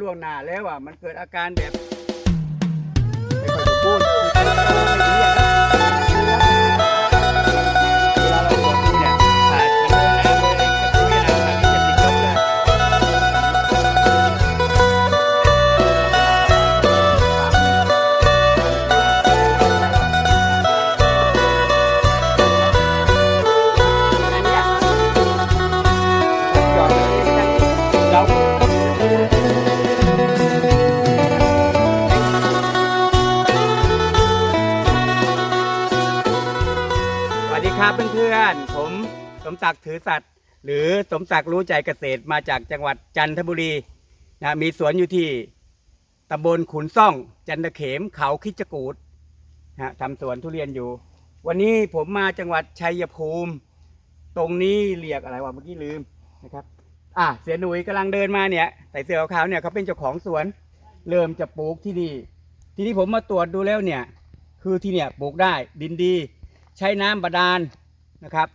ล่วงหน้าแล้วอะมันเกิดอาการแบบไม่ค่อยสมบูรณ์ มศักดิ์ถือสัตว์ หรือสมศักดิ์รู้ใจเกษตรมาจากจังหวัดจันทบุรีนะมีสวนอยู่ที่ตำบลขุนซ่อง จันทเขมเขาคิจกูดนะทำสวนทุเรียนอยู่ วันนี้ผมมาจังหวัดชัยภูมิ ตรงนี้เรียกอะไรวะเมื่อกี้ลืมนะครับอะเสียหนุ่ยกำลังเดินมาเนี่ยใส่เสื้อขาวเนี่ยเขาเป็นเจ้าของสวน เริ่มจะปลูกที่นี่ทีนี้ผมมาตรวจดูแล้วเนี่ยคือที่เนี่ยปลูกได้ดินดี ใช้น้ำบาดาลนะครับ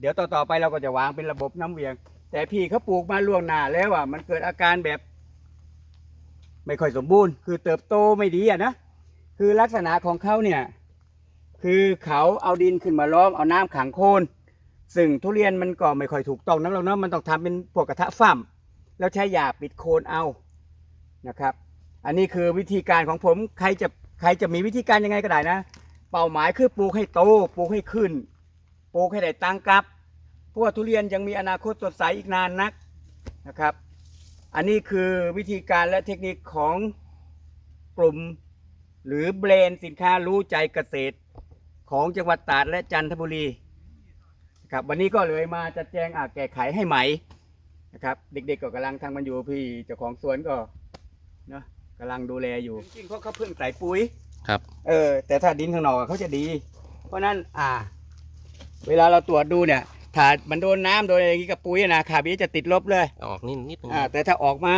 เดี๋ยวต่อๆไปเราก็จะวางเป็นระบบน้ำเวียง แต่พี่เขาปลูกมาล่วงหน้าแล้วอะมันเกิดอาการแบบ ไม่ค่อยสมบูรณ์ คือเติบโตไม่ดีอะนะคือลักษณะของเขาเนี่ยคือเขาเอาดินขึ้นมาล้อมเอาน้ำขังโคนซึ่งทุเรียนมันก็ไม่ค่อยถูกต้องนะเราเนาะมันต้องทำเป็นพวกกระทะฟ่ำแล้วใช้หยาปิดโคนเอานะครับ อันนี้คือวิธีการของผมใครจะใครจะมีวิธีการยังไงก็ได้นะ เป้าหมายคือปลูกให้โตปลูกให้ขึ้น ปลูกให้ได้ตังค์กลับ เพราะว่าทุเรียนยังมีอนาคตสดใสอีกนานนักนะครับ อันนี้คือวิธีการและเทคนิคของกลุ่ม หรือแบรนด์สินค้ารู้ใจเกษตรของจังหวัดตราดและจันทบุรีนะครับวันนี้ก็เลยมาจัดแจงอ่าแก้ไขให้ใหม่นะครับ เด็กๆก็กำลังทำมันอยู่พี่เจ้าของสวนก็เนาะกำลังดูแลอยู่จริงๆเพราะเขาเพิ่งใส่ปุ๋ยครับ เออแต่ถ้าดินข้างนอกอะเขาจะดี เพราะฉะนั้นอ่า เวลาเราตรวจดูเนี่ยถ้ามันโดนน้ำโดนอะไรอย่างนี้กับปุ๋ยอะนะขาบีจะติดลบเลย เอาออกนิดนิดนึงอ่า แต่ถ้าออกมา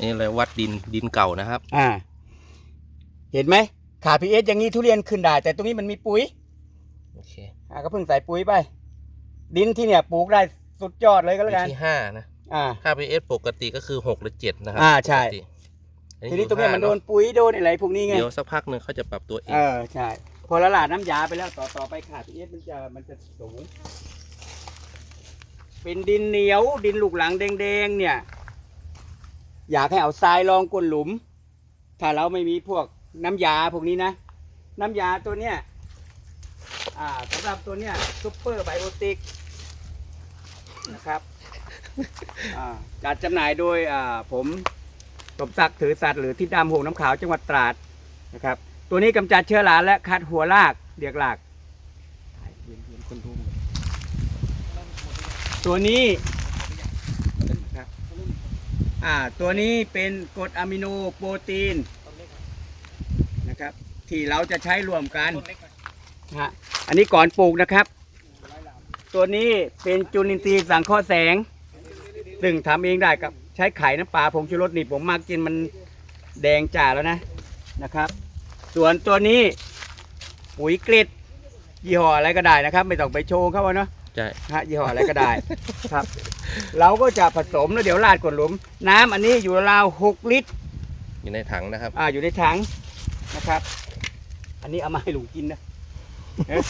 นี่เลยวัดดินดินเก่านะครับ อ่า เห็นไหมขาพีเอสอย่างนี้ทุเรียนขึ้นได้ แต่ตรงนี้มันมีปุ๋ยโอเคอ่าก็เพิ่งใส่ปุ๋ยไป ดินที่เนี่ยปลูกได้สุดยอดเลยก็แล้ววิกันธีห้านะอ่าค่า pH ปกติก็คือหกหรือเจ็ดนะครัอ่าใช่ปกติอั ทีนี้ตรงเนี้ยมันโดนอยู่ปุ๋ยโดนอะไรพวกนี้ห้าไงเดี๋ยวสักพักหนึ่งเขาจะปรับตัวเอเองอใช่พอละลาดน้ำยาไปแล้วต่อต่อไปขาดพีเอสมันจะมันจะสูง เป็นดินเหนียวดินลูกหลังแดงๆเนี่ย อยากให้เอาทรายรองก้นหลุม ถ้าเราไม่มีพวกน้ำยาพวกนี้นะ น้ำยาตัวเนี้ยอ่าสำหรับตัวเนี้ยซุปเปอร์ไบโอติกนะครับอ่าจัดจำหน่ายโดยอ่าผม สมศักดิ์ถือสัตว์หรือที่ดำหงน้ำขาวจังหวัดตราดนะครับ ตัวนี้กำจัดเชื้อราและคัดหัวรากเดียกรากตัวนี้อ่าตัวนี้เป็นกรดอะมิโนโปรตีนนะครับ ที่เราจะใช้รวมกันฮะอันนี้ก่อนปลูกนะครับ ตัวนี้เป็นจุลินทรีย์สังเคราะห์แสง ซึ่งทำเองได้กับ ใช้ไข่น้ำปลาผงชูรสนี่ผมมากกินมันแดงจ่าแล้วนะนะครับ ส่วนตัวนี้ปุ๋ยกริดยี่ห้ออะไรก็ได้นะครับ ไม่ต้องไปโชว์เขาว่าเนาะใช่นะฮะยี่ห้ออะไรก็ได้ ครับ เราก็จะผสมแล้วเดี๋ยวราดกดหลุม น้ำอันนี้อยู่ราวหกลิตร อยู่ในถังนะครับ อ่าอยู่ในถังนะครับ อันนี้เอามาให้ลุงกินนะเอ๊ะ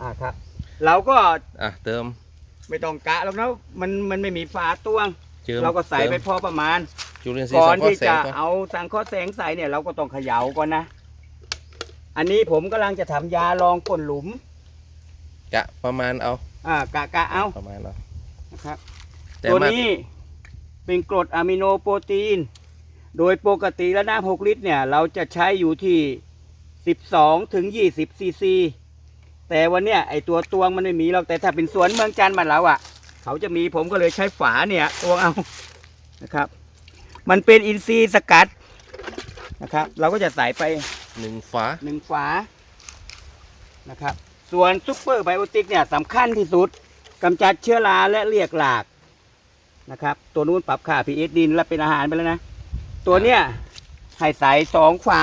อ่าครับ เราก็อะเติม ไม่ต้องกะหรอกนะมันมันไม่มีฝาตวงเจิมเราก็ใส่ไปเติมพอประมาณ จุลินทรีย์ก่อสันงเคราะที่ห์แสจะงก่อนเอาสังเคราะห์แสงใส่เนี่ยเราก็ต้องเขย่าก่อนนะ อันนี้ผมกำลังจะทำยารองก้นหลุม กะประมาณเอาอ่ากะกะเอาประมาณเอานะครับ แต่ตัวมานี้เป็นกรดอะมิโนโปรตีน โดยปกติแล้วน้ำ6ลิตรเนี่ย เราจะใช้อยู่ที่ 12 ถึง 20 ซีซี แต่วันเนี้ยไอตัวตวงมันไม่มีหรอกแต่ถ้าเป็นสวนเมืองจันทร์มันเราอะ่ะ เขาจะมีผมก็เลยใช้ฝาเนี่ยตวงเอานะครับ มันเป็นอินทรีย์สกัดนะครับ เราก็จะใส่ไปหนึ่งฝาหนึ่งฝานะครับ ส่วนซุปเปอร์ไบโอติกเนี่ยสำคัญที่สุดกำจัดเชื้อราและเรียกหลากนะครับ ตัวนู้นปรับค่า pH ดินและเป็นอาหารไปแล้วนะ ตัวเนี้ยให้ใส่สองฝา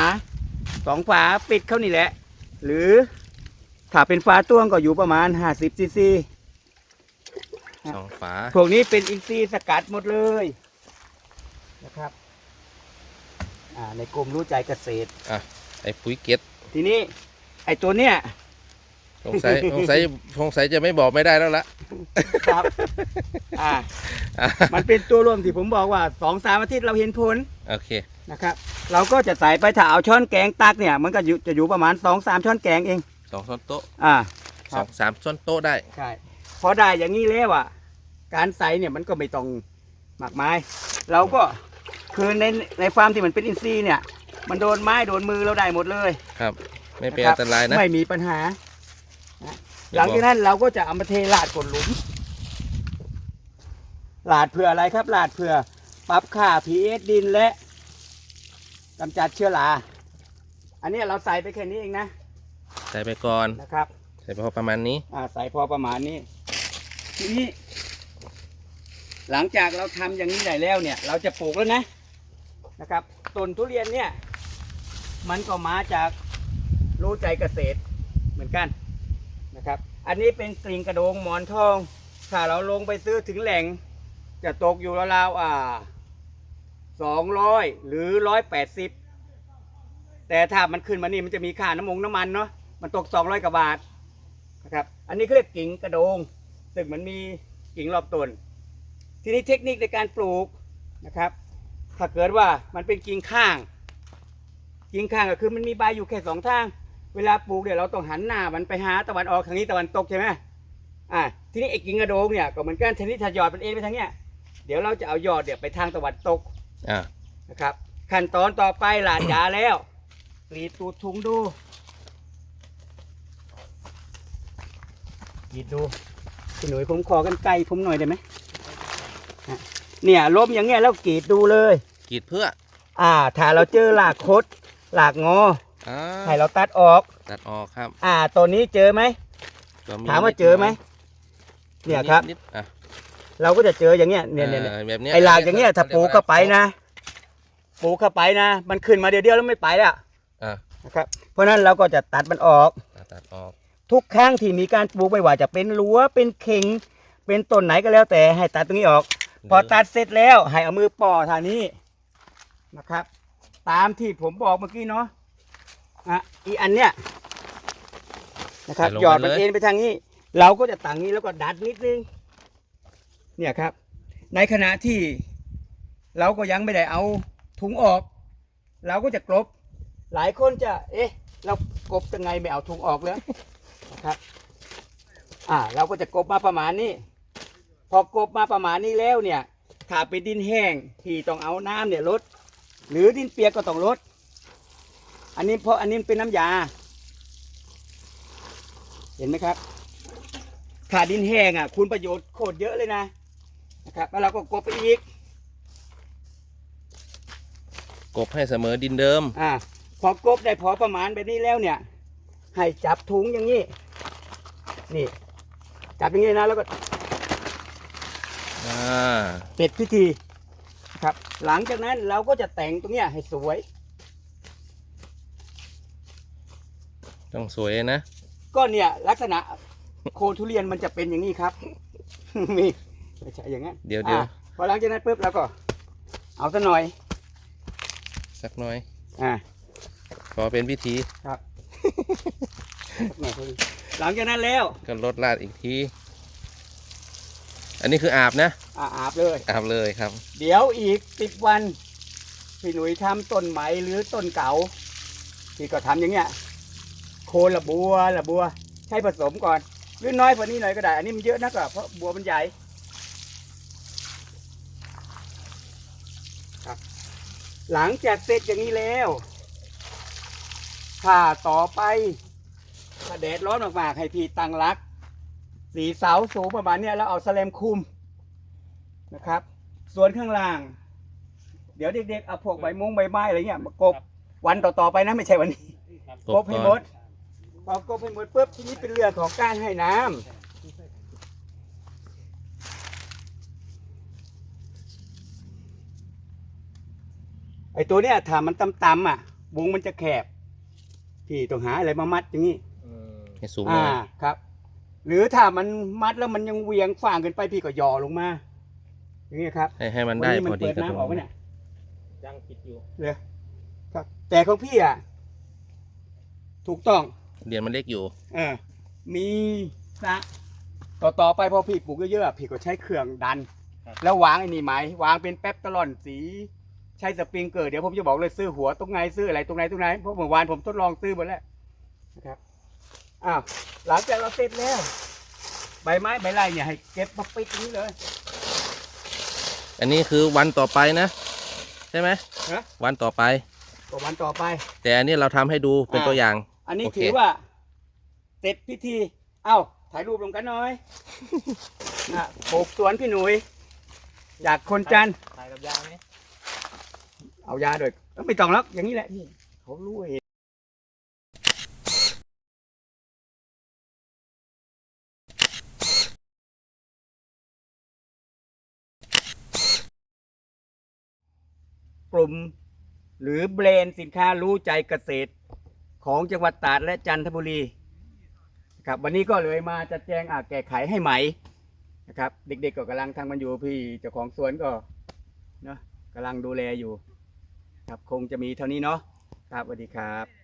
สองฝาปิดเข้านี่แหละ หรือ ถ้าเป็นฝาต้วงก็อยู่ประมาณ50ซีซีสองฝาพวกนี้เป็นอินทรีย์สกัดหมดเลยนะครับอ่าในกรมรู้ใจเกษตรอะไอ้ปุ๋ยเก็ดทีนี้ ไอ้ตัวเนี้ยสงสัยสงสัยสงสัยจะไม่บอกไม่ได้แล้วละครับอ่าอะมันเป็นตัวรวมที่ผมบอกว่าสองสามอาทิตย์เราเห็นผลโอเคนะครับ เราก็จะใส่ไปถ้าเอาช้อนแกงตักเนี่ย มันก็อยู่จะอยู่ประมาณสองสามช้อนแกงเอง สองช้อนโต๊ะอ่าคสรัอบ งสามช้อนโต๊ะได้ ใช่พอได้อย่างนี้แล้วอะ การใส่เนี่ยมันก็ไม่ต้องมากมายเราก็คือในในฟาร์มที่มันเป็นอินทรีย์เนี่ย มันโดนไม้โดนมือเราได้หมดเลยครับ ไม่เป็นคอับนตรายนะไม่มีปัญหานะอย่าหลังบอกจากนั้นเราก็จะเอามาเทลาดกดหลุมลาดเพื่ออะไรครับลาดเพื่อปรับค่า pH ดินและกำจัดเชื้อรา อันนี้เราใส่ไปแค่นี้เองนะ ใส่ไปก่อน นะครับ ใส่ไปพอประมาณนี้ อ่าใส่พอประมาณนี้ ทีนี้ หลังจากเราทำอย่างนี้ได้แล้วเนี่ย เราจะปลูกแล้วนะนะครับต้นทุเรียนเนี่ย มันก็มาจากรู้ใจเกษตรเหมือนกันนะครับ อันนี้เป็นกลิ่งกระโดงหมอนทอง ถ้าเราลงไปซื้อถึงแหล่ง จะตกอยู่ราวๆอ่าสองร้อยหรือร้อยแปดสิบแต่ถ้ามันขึ้นมานี่มันจะมีค่าน้ำมงน้ำมันเนาะ มันตกสองร้อยกว่าบาทนะครับ อันนี้เขาเรียกกิ่งกระโดง ซึ่งมันมีกิ่งรอบต้น ทีนี้เทคนิคในการปลูกนะครับ ถ้าเกิดว่ามันเป็นกิ่งข้าง กิ่งข้างก็คือมันมีใบอยู่แค่สองทาง เวลาปลูกเนี่ยเราต้องหันหน้ามันไปหาตะวันออกทางนี้ตะวันตกใช่ไหมอ่า ทีนี้ไอ้กิ่งกระโดงเนี่ยก็เหมือนกันทีนี้ถ้ายอดมันเองไปทางเนี้ย เดี๋ยวเราจะเอายอดเนี่ยไปทางตะวันตกอะนะครับ ขั้นตอนต่อไปหลาดยาแล้วกรีดตูดถุงดู กรีดดูพี่หนุ่ยผมขอกันไกลผมหน่อยได้ไหมอะเนี่ยล้มอย่างเงี้ยแล้วกรีดดูเลย กรีดเพื่ออ่า ถ้าเราเจอหลากคดหลากงออ่าให้เราตัดออก ตัดออกครับอ่าตัวนี้เจอไหม ก็ถามว่าเจอไหมเนี่ยครับนิดๆอะเราก็จะเจออย่างเงี้ยเนี่ยเนี่ยเนี่ยอ่าแบบเนี้ยไอ้หลากอย่างเงี้ยถ้าปลูกเข้าไปนะปลูกเข้าไปนะ มันขึ้นมาเดียวๆแล้วไม่ไปแล้วอะนะครับเพราะฉะนั้นเราก็จะตัดมันออก ตัดออก ทุกครั้งที่มีการปลูกไม่ว่าจะเป็นรั้วเป็นเข่งเป็นต้นไหนก็แล้วแต่ให้ตัดตรงนี้ออก พอตัดเสร็จแล้วให้เอามือป่อทางนี้นะครับ ตามที่ผมบอกเมื่อกี้เนาะอะอีอันเนี้ยนะครับหยอดมันเอ็นไปทางนี้ เราก็จะตั้งนี้แล้วก็ดัดนิดนึงเนี่ยครับ ในขณะที่เราก็ยังไม่ได้เอาถุงออก เราก็จะกลบ หลายคนจะ เอ๊ะ เรากบยังไงไม่เอาถุงออกเลย นะครับ อ่า เราก็จะกบมาประมาณนี้ พอกบมาประมาณนี้แล้วเนี่ยถ้าเป็นดินแห้งที่ต้องเอาน้ำเนี่ยลด หรือดินเปียกก็ต้องลด อันนี้เพราะอันนี้เป็นน้ำยา เห็นไหมครับถ้าดินแห้งอะ คุณประโยชน์โคตรเยอะเลยนะนะครับ แล้วเราก็กบไปอีกกบให้เสมอดินเดิม อ่า พอกบได้พอประมาณแบบนี้แล้วเนี่ย ให้จับถุงอย่างนี้ นี่ จับอย่างนี้นะแล้วก็อ่าเสร็จพิธีครับ หลังจากนั้นเราก็จะแต่งตรงเนี้ยให้สวย ต้องสวยนะ ก็เนี่ยลักษณะโคนทุเรียนมันจะเป็นอย่างนี้ครับ มีไม่ใช่อย่างนั้นเดี๋ยวเดี๋ยวอะพอหลังจากนั้นปุ๊บเราก็เอาซะหน่อยสักหน่อย อ่าพอเป็นพิธีครับ หลังจากนั้นแล้วก็ลดลาดอีกที อันนี้คืออาบนะอ่าอาบเลย อาบเลยครับ เดี๋ยวอีกสิบวัน พี่หนุ่ยทำต้นไหมหรือต้นเก่าที่ก็ทำอย่างเงี้ย โคนละบัวละบัว ใช้ผสมก่อน หรือน้อยกว่านี้หน่อยก็ได้ อันนี้มันเยอะนักอะเพราะบัวมันใหญ่ครับหลังจากเสร็จอย่างนี้แล้ว ถ้าต่อไปถ้าแดดร้อนมากๆให้พี่ตั้งรัก สีเสาสูงประมาณนี้แล้วเอาแสลมคุมนะครับ ส่วนข้างล่าง เดี๋ยวเด็กๆเอาพวกใบมุ้งใบไม้อะไรเงี้ยมากบวันต่อๆไปนะไม่ใช่วันนี้กบให้หมดพอกบให้หมดปุ๊บทีนี้เป็นเรื่องของการให้น้ำไอ้ตัวเนี้ยถ้ามันต่ำๆอะวงมันจะแคบ พี่ต้องหาอะไรมามัดอย่างนี้ให้สูงหอ่าน่อยครับ หรือถ้ามันมัดแล้วมันยังเหวียงฝ่างเกินไปพี่ก็ย่อลงมา อย่างนี้ครับให้ให้มันได้วัพอดีเปิดกับตรน้ำออกงไหมนี้เนี่ย ยังปิดอยู่เลยครับแต่ของพี่อะ ถูกต้อง เรียนมันเล็กอยู่ เออ มีนะต่อต่อไปพอพี่ปลูกเยอะๆอะพี่ก็ใช้เครื่องดัน แล้ววางไอ้นี่ไหมวางเป็นแป๊บตลอนสี ใช้สปริงเกิดเดี๋ยวผมจะบอกเลยซื้อหัวตรงไหนซื้ออะไรตรงไหนตรงไหนเพราะเมื่อวานผมทดลองซื้อหมดแล้วนะครับอ้าวหลังจากเราเสร็จแล้ว ใบไม้ใบไร่เนี่ยให้เก็บมาปิดตรงนี้เลย อันนี้คือวันต่อไปนะ ใช่ไหมฮะ วันต่อไป ก็วันต่อไป แต่อันนี้เราทำให้ดูเป็นอ่า ตัวอย่าง อันนี้โอเค ถือว่า เสร็จพิธี เอ้า ถ่ายรูปลงกันหน่อยอะปลูกสวนพี่หนุ่ยจากคนจันทร์ถ่ายกับยาไหม เอายาด้วยเอ้ยไม่ต้องแล้วอย่างนี้แหละพี่เขารู้เองกลุ่ม หรือแบรนด์สินค้ารู้ใจเกษตร ของจังหวัดตราดและจันทบุรีนะครับวันนี้ก็เลยมาจัดแจงอะแก้ไขให้ไหมนะครับ เด็กๆก็กำลังทำมันอยู่พี่เจ้าของสวนก็เนาะกำลังดูแลอยู่ ครับคงจะมีเท่านี้เนาะครับสวัสดีครับ